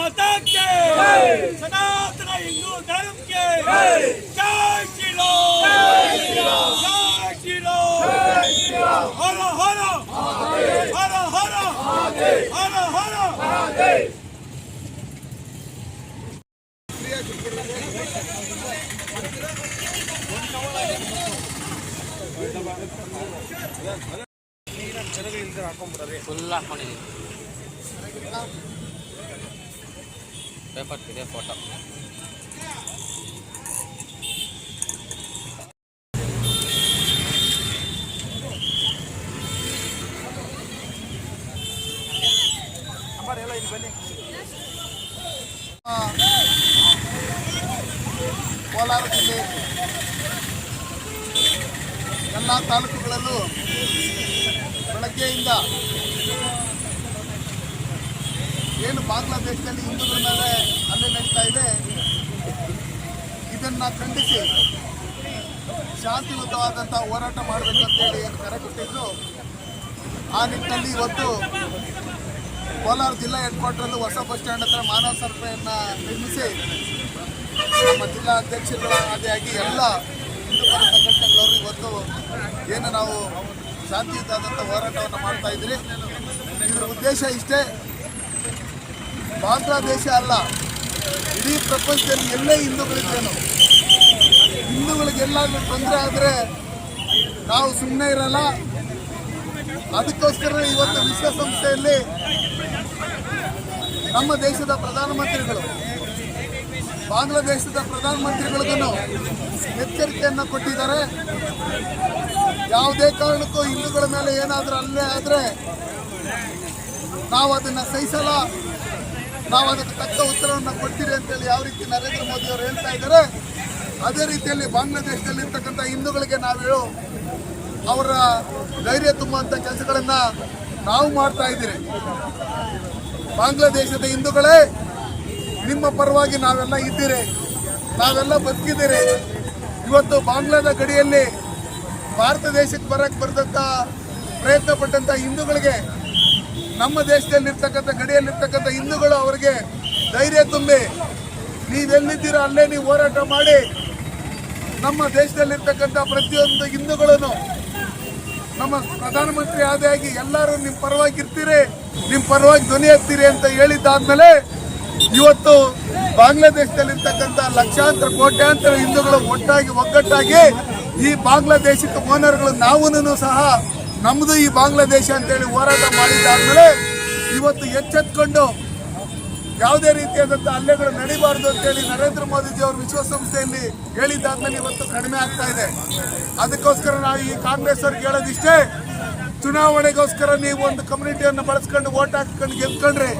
ಮತಕ್ಕೆ. ಸನಾತನ ಹಿಂದೂ ಧರ್ಮಕ್ಕೆ. ಜೈ. ಶ್ರೀಲೋ ಜೈ ಶ್ರೀಲೋ ಹರ ಹರ. ಹರ ಹರ. ಹರ ಹರ. ಹಾಕೊಂಡ್ಬಿಡ್ರಿ ಫುಲ್ ಹಾಕೊಂಡಿದ್ದೀನಿ. ಪೇಪರ್ ಇದೆ ಫೋಟೋ ಕೋಲಾರ ಜಿಲ್ಲೆ ಎಲ್ಲ ತಾಲೂಕುಗಳಲ್ಲೂ ಬೆಳಗ್ಗೆಯಿಂದ ಏನು ಬಾಂಗ್ಲಾದೇಶದಲ್ಲಿ ಹಿಂದೂಗಳ ಮೇಲೆ ಹಲ್ಲೆ ನಡೀತಾ ಇದೆ, ಇದನ್ನು ಖಂಡಿಸಿ ಶಾಂತಿಯುತವಾದಂಥ ಹೋರಾಟ ಮಾಡಬೇಕು ಅಂತೇಳಿ ಏನು ಕರೆ ಕೊಟ್ಟಿದ್ರು. ಆ ನಿಟ್ಟಿನಲ್ಲಿ ಇವತ್ತು ಕೋಲಾರ ಜಿಲ್ಲಾ ಹೆಡ್ ಕ್ವಾರ್ಟರ್ಲ್ಲೂ ಹೊಸ ಬಸ್ ಸ್ಟ್ಯಾಂಡ್ ಹತ್ರ ಮಾನವ ಸರ್ಪೆಯನ್ನ ನಿರ್ಮಿಸಿ ನಮ್ಮ ಜಿಲ್ಲಾ ಅಧ್ಯಕ್ಷರುಗಳ ಆದಿಯಾಗಿ ಎಲ್ಲ ಹಿಂದೂ ಪರ ಸಂಘಟನೆಗಳವರು ಇವತ್ತು ಏನು ನಾವು ಶಾಂತಿಯುತವಾದಂಥ ಹೋರಾಟವನ್ನು ಮಾಡ್ತಾ ಇದ್ರಿ ಇದರ ಉದ್ದೇಶ ಇಷ್ಟೇ. ಬಾಂಗ್ಲಾದೇಶ ಅಲ್ಲ, ಇಡೀ ಪ್ರಪಂಚದಲ್ಲಿ ಎಲ್ಲೇ ಹಿಂದೂಗಳಿದ್ದೇನು. ಹಿಂದೂಗಳಿಗೆ ಎಲ್ಲಾದ್ರೂ ತೊಂದರೆ ಆದರೆ ನಾವು ಸುಮ್ಮನೆ ಇರಲ್ಲ. ಅದಕ್ಕೋಸ್ಕರ ಇವತ್ತು ವಿಶ್ವಸಂಸ್ಥೆಯಲ್ಲಿ ನಮ್ಮ ದೇಶದ ಪ್ರಧಾನಮಂತ್ರಿಗಳು, ಬಾಂಗ್ಲಾದೇಶದ ಪ್ರಧಾನಮಂತ್ರಿಗಳಿಗೂ ಎಚ್ಚರಿಕೆಯನ್ನು ಕೊಟ್ಟಿದ್ದಾರೆ. ಯಾವುದೇ ಕಾರಣಕ್ಕೂ ಹಿಂದೂಗಳ ಮೇಲೆ ಏನಾದರೂ ಅಲ್ಲೇ ಆದರೆ ನಾವು ಅದನ್ನು ಸಹಿಸಲ್ಲ. ನಾವು ಅದಕ್ಕೆ ತಕ್ಕ ಉತ್ತರವನ್ನು ಕೊಡ್ತೀರಿ ಅಂತೇಳಿ ಯಾವ ರೀತಿ ನರೇಂದ್ರ ಮೋದಿ ಅವರು ಹೇಳ್ತಾ ಇದ್ದಾರೆ, ಅದೇ ರೀತಿಯಲ್ಲಿ ಬಾಂಗ್ಲಾದೇಶದಲ್ಲಿ ಇರ್ತಕ್ಕಂಥ ಹಿಂದೂಗಳಿಗೆ ನಾವು ಅವರ ಧೈರ್ಯ ತುಂಬುವಂಥ ಕೆಲಸಗಳನ್ನು ನಾವು ಮಾಡ್ತಾ ಇದ್ದೀರಿ. ಬಾಂಗ್ಲಾದೇಶದ ಹಿಂದೂಗಳೇ, ನಿಮ್ಮ ಪರವಾಗಿ ನಾವೆಲ್ಲ ಇದ್ದೀರಿ, ನಾವೆಲ್ಲ ಬದುಕಿದ್ದೀರಿ. ಇವತ್ತು ಬಾಂಗ್ಲಾದ ಗಡಿಯಲ್ಲಿ ಭಾರತ ದೇಶಕ್ಕೆ ಬರಕ್ಕೆ ಬರೆದಂಥ ಪ್ರಯತ್ನ ಪಟ್ಟಂಥ ಹಿಂದೂಗಳಿಗೆ ನಮ್ಮ ದೇಶದಲ್ಲಿರ್ತಕ್ಕಂಥ, ಗಡಿಯಲ್ಲಿರ್ತಕ್ಕಂಥ ಹಿಂದೂಗಳು ಅವರಿಗೆ ಧೈರ್ಯ ತುಂಬಿ ನೀವೆಲ್ಲಿದ್ದೀರೋ ಅಲ್ಲೇ ನೀವು ಹೋರಾಟ ಮಾಡಿ. ನಮ್ಮ ದೇಶದಲ್ಲಿರ್ತಕ್ಕಂಥ ಪ್ರತಿಯೊಂದು ಹಿಂದೂಗಳನ್ನು ನಮ್ಮ ಪ್ರಧಾನಮಂತ್ರಿ ಆದಿಯಾಗಿ ಎಲ್ಲರೂ ನಿಮ್ಮ ಪರವಾಗಿ ಇರ್ತೀರಿ ನಿಮ್ಮ ಪರವಾಗಿ ಧ್ವನಿ ಎತ್ತೀರಿ ಅಂತ ಹೇಳಿದ್ದಾದ್ಮೇಲೆ ಇವತ್ತು ಬಾಂಗ್ಲಾದೇಶದಲ್ಲಿರ್ತಕ್ಕಂಥ ಲಕ್ಷಾಂತರ, ಕೋಟ್ಯಾಂತರ ಹಿಂದೂಗಳು ಒಟ್ಟಾಗಿ, ಒಗ್ಗಟ್ಟಾಗಿ ಈ ಬಾಂಗ್ಲಾದೇಶಕ್ಕೆ ಓನರ್ಗಳು ನಾವೂನು ಸಹ ನಮ್ಮದು ಈ ಬಾಂಗ್ಲಾದೇಶ ಅಂತೇಳಿ ಹೋರಾಟ ಮಾಡಿದ್ದಾದ್ಮೇಲೆ ಇವತ್ತು ಎಚ್ಚೆತ್ಕೊಂಡು ಯಾವುದೇ ರೀತಿಯಾದಂಥ ಹಲ್ಲೆಗಳು ನಡೀಬಾರ್ದು ಅಂತೇಳಿ ನರೇಂದ್ರ ಮೋದಿಜಿ ಅವರು ವಿಶ್ವಸಂಸ್ಥೆಯಲ್ಲಿ ಹೇಳಿದ್ದಾದ್ಮೇಲೆ ಇವತ್ತು ಕಡಿಮೆ ಆಗ್ತಾ ಇದೆ. ಅದಕ್ಕೋಸ್ಕರ ನಾವು ಈ ಕಾಂಗ್ರೆಸ್ ಅವ್ರಿಗೆ ಹೇಳೋದಿಷ್ಟೇ, ಚುನಾವಣೆಗೋಸ್ಕರ ನೀವು ಒಂದು ಕಮ್ಯುನಿಟಿಯನ್ನು ಬಳಸ್ಕೊಂಡು ಓಟ್ ಹಾಕ್ಕೊಂಡು ಗೆದ್ಕೊಂಡ್ರೆ